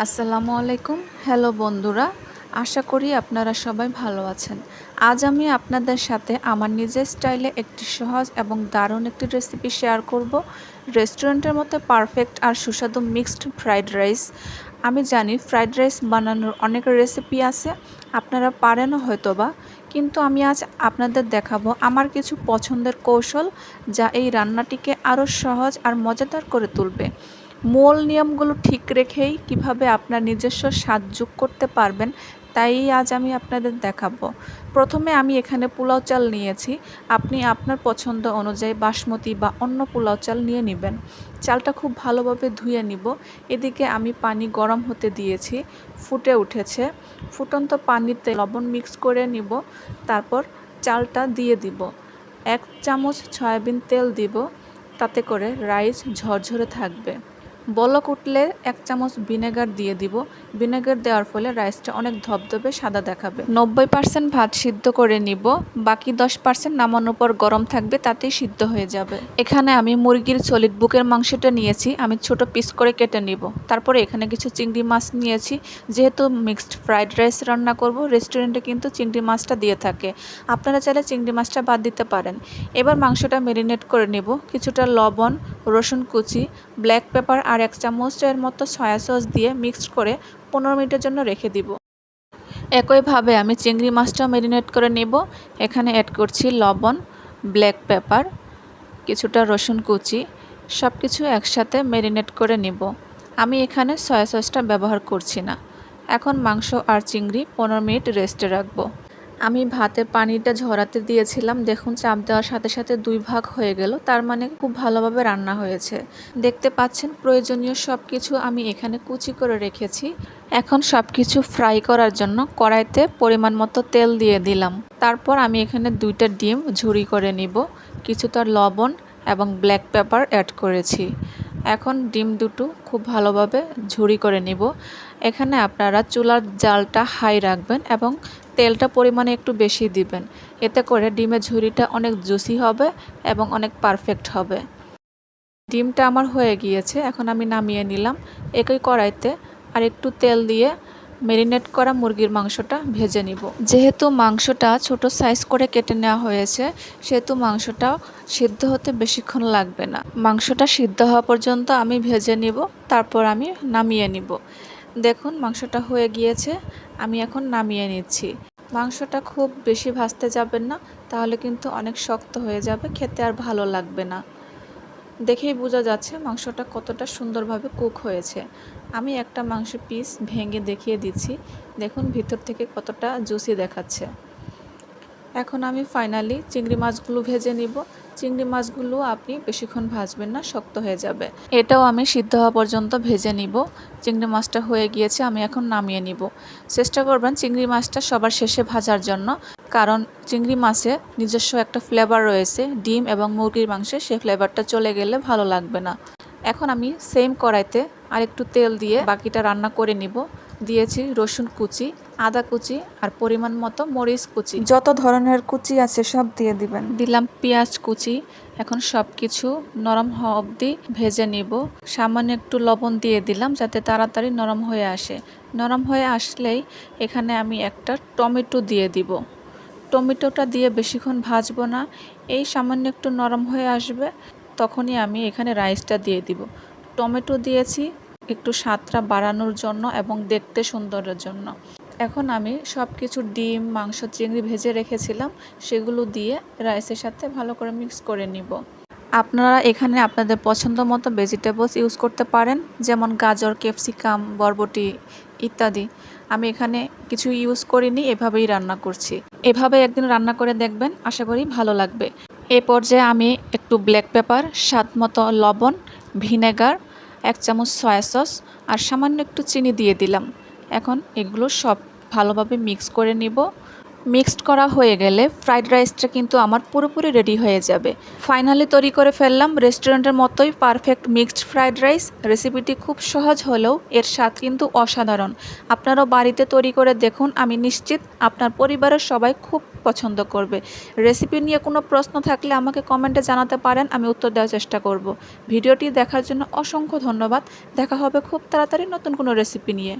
আসসালামু আলাইকুম। হ্যালো বন্ধুরা, আশা করি আপনারা সবাই ভালো আছেন। আজ আমি আপনাদের সাথে আমার নিজের স্টাইলে একটি সহজ এবং দারুণ একটি রেসিপি শেয়ার করব। রেস্টুরেন্টের মতো পারফেক্ট আর সুস্বাদু মিক্সড ফ্রাইড রাইস আমি জানি ফ্রাইড রাইস বানানোর অনেক রেসিপি আছে, আপনারা পারেনও হয়তোবা। কিন্তু আমি আজ আপনাদের দেখাবো আমার কিছু পছন্দের কৌশল, যা এই রান্নাটিকে আরও সহজ আর মজাদার করে তুলবে। মূল নিয়মগুলো ঠিক রেখেই কীভাবে আপনার নিজস্ব স্বাদ যোগ করতে পারবেন, তাই আজ আমি আপনাদের দেখাবো। প্রথমে আমি এখানে পোলাও চাল নিয়েছি। আপনি আপনার পছন্দ অনুযায়ী বাসমতি বা অন্য পোলাও চাল নিয়ে নেবেন। চালটা খুব ভালোভাবে ধুয়ে নিব। এদিকে আমি পানি গরম হতে দিয়েছি, ফুটে উঠেছে। ফুটন্ত পানিতে লবণ মিক্স করে নিব, তারপর চালটা দিয়ে দিব। এক চামচ সয়াবিন তেল দিব, তাতে করে রাইস ঝরঝরে থাকবে। বলক উঠলে এক চামচ ভিনেগার দিয়ে দিব। ভিনেগার দেওয়ার ফলে রাইসটা অনেক ধবধবে, সাদা দেখাবে। নব্বই পার্সেন্ট ভাত সিদ্ধ করে নিব। বাকি দশ পার্সেন্ট নামানোর পর গরম থাকবে, তাতেই সিদ্ধ হয়ে যাবে। এখানে আমি মুরগির সলিড বুকের মাংসটা নিয়েছি। আমি ছোট পিস করে কেটে নিব। তারপরে এখানে কিছু চিংড়ি মাছ নিয়েছি। যেহেতু মিক্সড ফ্রাইড রাইস রান্না করব, রেস্টুরেন্টে কিন্তু চিংড়ি মাছটা দিয়ে থাকে। আপনারা চাইলে চিংড়ি মাছটা বাদ দিতে পারেন। এবার মাংসটা ম্যারিনেট করে নেব। কিছুটা লবণ রসুন কুচি ব্ল্যাক পেপার আর এক চামচের মতো সয়া সস দিয়ে মিক্সড করে পনেরো মিনিটের জন্য রেখে দিব। একইভাবে আমি চিংড়ি মাছটাও ম্যারিনেট করে নেব। এখানে অ্যাড করছি লবণ ব্ল্যাক পেপার কিছুটা রসুন কুচি সব কিছু একসাথে ম্যারিনেট করে নেব। আমি এখানে সয়া সসটা ব্যবহার করছি না। এখন মাংস আর চিংড়ি পনেরো মিনিট রেস্টে রাখব। আমি ভাতে পানিটা ঝরাতে দিয়েছিলাম। দেখুন, চাপ দেওয়ার সাথে সাথে দুই ভাগ হয়ে গেল। তার মানে খুব ভালোভাবে রান্না হয়েছে। দেখতে পাচ্ছেন, প্রয়োজনীয় সব কিছু আমি এখানে কুচি করে রেখেছি। এখন সব কিছু ফ্রাই করার জন্য কড়াইতে পরিমাণ মতো তেল দিয়ে দিলাম। তারপর আমি এখানে দুইটা ডিম ঝুরি করে নিব। কিছুটা লবণ এবং ব্ল্যাক পেপার অ্যাড করেছি। এখন ডিম দুটো খুব ভালোভাবে ঝুড়ি করে নিব। এখানে আপনারা চুলার জালটা হাই রাখবেন এবং তেলটা পরিমাণে একটু বেশি দিবেন। এতে করে ডিমের ঝুড়িটা অনেক জুসি হবে এবং অনেক পারফেক্ট হবে। ডিমটা আমার হয়ে গিয়েছে, এখন আমি নামিয়ে নিলাম। একই কড়াইতে আর একটু তেল দিয়ে মেরিনেট করা মুরগির মাংসটা ভেজে নিব। যেহেতু মাংসটা ছোট সাইজ করে কেটে নেওয়া হয়েছে, সেহেতু মাংসটা সিদ্ধ হতে বেশিক্ষণ লাগবে না। মাংসটা সিদ্ধ হওয়া পর্যন্ত আমি ভেজে নিব, তারপর আমি নামিয়ে নিব। দেখুন, মাংসটা হয়ে গিয়েছে, আমি এখন নামিয়ে নিচ্ছি। মাংসটা খুব বেশি ভাজতে যাবেন না, তাহলে কিন্তু অনেক শক্ত হয়ে যাবে, খেতে আর ভালো লাগবে না। দেখেই বোঝা যাচ্ছে মাংসটা কতটা সুন্দরভাবে কুক হয়েছে। আমি একটা মাংস পিস ভেঙে দেখিয়ে দিচ্ছি। দেখুন ভিতর থেকে কতটা জুসি দেখাচ্ছে। এখন আমি ফাইনালি চিংড়ি মাছগুলো ভেজে নিব। চিংড়ি মাছগুলো আপনি বেশিক্ষণ ভাজবেন না, শক্ত হয়ে যাবে। এটাও আমি সিদ্ধ হওয়া পর্যন্ত ভেজে নিব। চিংড়ি মাছটা হয়ে গিয়েছে, আমি এখন নামিয়ে নিব। চেষ্টা করবেন চিংড়ি মাছটা সবার শেষে ভাজার জন্য। কারণ চিংড়ি মাছে নিজস্ব একটা ফ্লেভার রয়েছে ডিম এবং মুরগির মাংসে সেই ফ্লেভারটা চলে গেলে ভালো লাগবে না। এখন আমি সেম কড়াইতে আর একটু তেল দিয়ে বাকিটা রান্না করে নিব। দিয়েছি রসুন কুচি আদা কুচি আর পরিমাণ মতো মরিচ কুচি। যত ধরনের কুচি আছে সব দিয়ে দিবেন। দিলাম পেঁয়াজ কুচি। এখন সব কিছু নরম হওয়া অবধি ভেজে নিব। সামান্য একটু লবণ দিয়ে দিলাম যাতে তাড়াতাড়ি নরম হয়ে আসে। নরম হয়ে আসলেই এখানে আমি একটা টমেটো দিয়ে দিব। টমেটোটা দিয়ে বেশিক্ষণ ভাজবো না, এই সামান্য একটু নরম হয়ে আসবে, তখনই আমি এখানে রাইসটা দিয়ে দিব। টমেটো দিয়েছি একটু স্বাদটা বাড়ানোর জন্য এবং দেখতে সুন্দরের জন্য। এখন আমি সব কিছু ডিম, মাংস, চিংড়ি ভেজে রেখেছিলাম, সেগুলো দিয়ে রাইসের সাথে ভালো করে মিক্স করে নিব। আপনারা এখানে আপনাদের পছন্দ মতো ভেজিটেবলস ইউজ করতে পারেন, যেমন গাজর, ক্যাপসিকাম, বরবটি ইত্যাদি। আমি এখানে কিছু ইউজ করিনি, এভাবেই রান্না করছি। এভাবে একদিন রান্না করে দেখবেন, আশা করি ভালো লাগবে। এ পর্যায়ে আমি একটু ব্ল্যাক পেপার স্বাদ মতো লবণ ভিনেগার এক চামচ সয়া সস আর সামান্য একটু চিনি দিয়ে দিলাম। এখন এগুলো সব ভালোভাবে মিক্স করে নিব। মিক্সড করা হয়ে গেলে ফ্রাইড রাইসটা কিন্তু আমার পুরোপুরি রেডি হয়ে যাবে। ফাইনালি তৈরি করে ফেললাম রেস্টুরেন্টের মতোই পারফেক্ট মিক্সড ফ্রাইড রাইস রেসিপিটি খুব সহজ হলেও এর স্বাদ কিন্তু অসাধারণ। আপনারাও বাড়িতে তৈরি করে দেখুন, আমি নিশ্চিত আপনার পরিবারের সবাই খুব পছন্দ করবে। রেসিপি নিয়ে কোনো প্রশ্ন থাকলে আমাকে কমেন্টে জানাতে পারেন, আমি উত্তর দেওয়ার চেষ্টা করব। ভিডিওটি দেখার জন্য অসংখ্য ধন্যবাদ। দেখা হবে খুব তাড়াতাড়ি নতুন কোনো রেসিপি নিয়ে।